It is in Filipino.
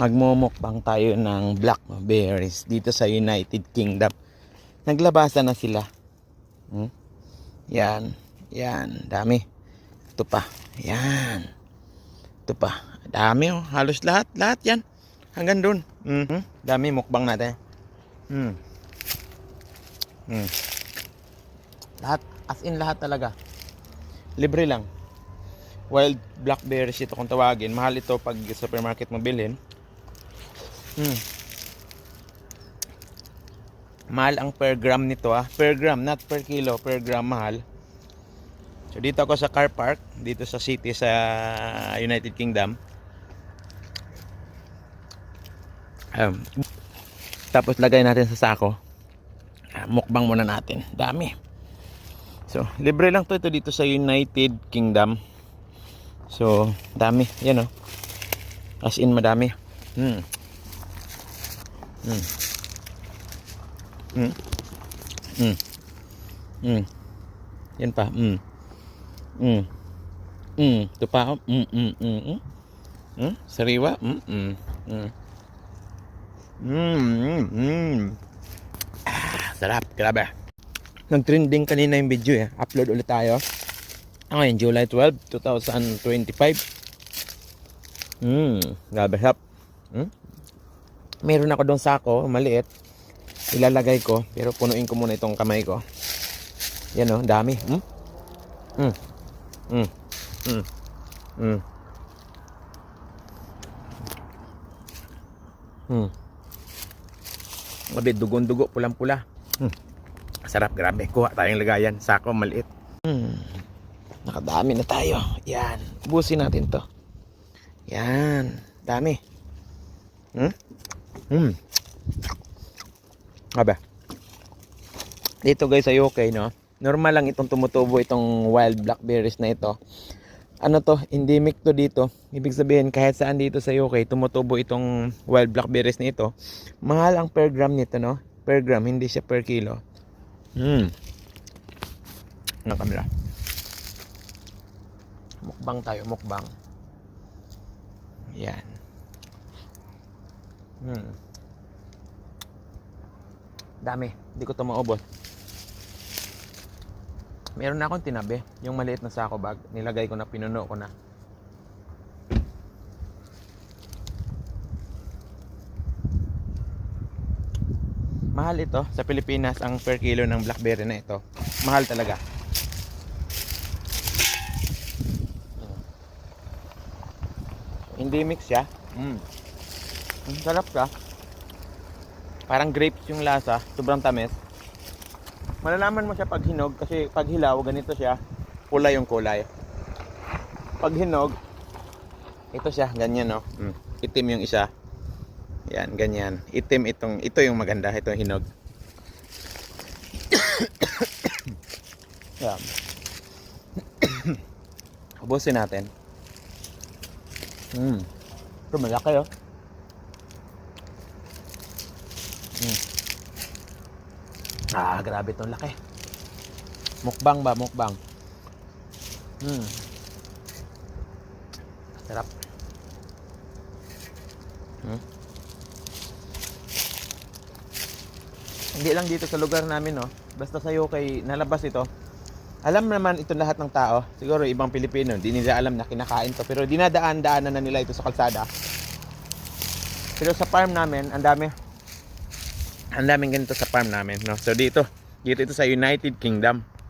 magmumukbang tayo ng blackberries dito sa United Kingdom. Naglabasan na sila. Hmm? Yan. Yan. Dami. Ito pa. Yan. Ito pa. Dami oh. Halos lahat. Lahat yan. Hanggang dun. Mhm. Dami mukbang natin. Hmm. Hmm. Lahat. As in lahat talaga. Libre lang. Wild blackberries ito kung tawagin. Mahal ito pag supermarket mo bilhin. Hmm. Mahal ang per gram nito ah. Per gram, not per kilo. Per gram mahal. So dito ako sa car park. Dito sa city sa United Kingdom. Um, tapos lagay natin sa sako. Ah, Mukbang muna natin. Dami. So, libre lang to ito dito sa United Kingdom. So, dami. Yan oh. As in, madami. Hmm. Hmm. Hmm. Hmm. Hmm. Yan pa. Hmm. Hmm. Hmm. Ito pa. Hmm. Hmm. Hmm. Hmm. Hmm. Sariwa. Hmm. Hmm. Hmm. Hmm. Hmm. Hmm. Ah, sarap. Grabe. Nag-trending kanina yung video eh. Upload ulit tayo. Ngayon, July 12, 2025. Hmm, grabe sarap. Hmm? Meron ako doon sako, maliit. Ilalagay ko, pero punuin ko muna itong kamay ko. Yan oh, dami. Hmm? Hmm. Hmm. Hmm. Hmm. Hmm. Grabe, dugon-dugo, pulang-pula. Hmm. Sarap, grabe. Kuha tayong lagayan. Sako, maliit. Hmm. Nakadami na tayo. Yan. Ubusin natin to. Yan. Dami. Hmm? Hmm. Abe. Dito guys sa UK, no? Normal lang itong tumutubo itong wild blackberries na ito. Ano to? Endemic to dito. Ibig sabihin kahit saan dito sa UK tumutubo itong wild blackberries na ito. Mahal ang per gram nito, no? Per gram, hindi siya per kilo. Hmm. Ano kamera? Mukbang tayo, mukbang. Yan. Hmm. Dami. Hindi ko ito maubos. Meron na akong tinabi. Yung maliit na sako bag. Nilagay ko na, pinuno ko na. Mahal ito sa Pilipinas ang per kilo ng blackberry na ito. Mahal talaga. Hindi mix siya. Mm. Ang sarap siya. Parang grapes yung lasa. Sobrang tamis. Malalaman mo siya pag hinog kasi pag hilaw, ganito siya. Pula yung kulay. Pag hinog, ito siya, ganyan no. Mm. Itim yung isa. Yan, ganyan. Itim itong, ito yung maganda, ito yung hinog. Yan. Ubusin natin. Mm. Ito malaki oh. Mm. Ah, grabe itong laki. Mukbang ba? Mukbang. Mm. Sarap. Mm. Hindi lang dito sa lugar namin, no. Basta sa UK, nalabas ito. Alam naman ito lahat ng tao. Siguro ibang Pilipino, hindi nila alam na kinakain to. Pero dinadaan-daanan na nila ito sa kalsada. Pero sa farm namin, ang dami. Ang daming ganito sa farm namin, no. So dito, dito ito sa United Kingdom.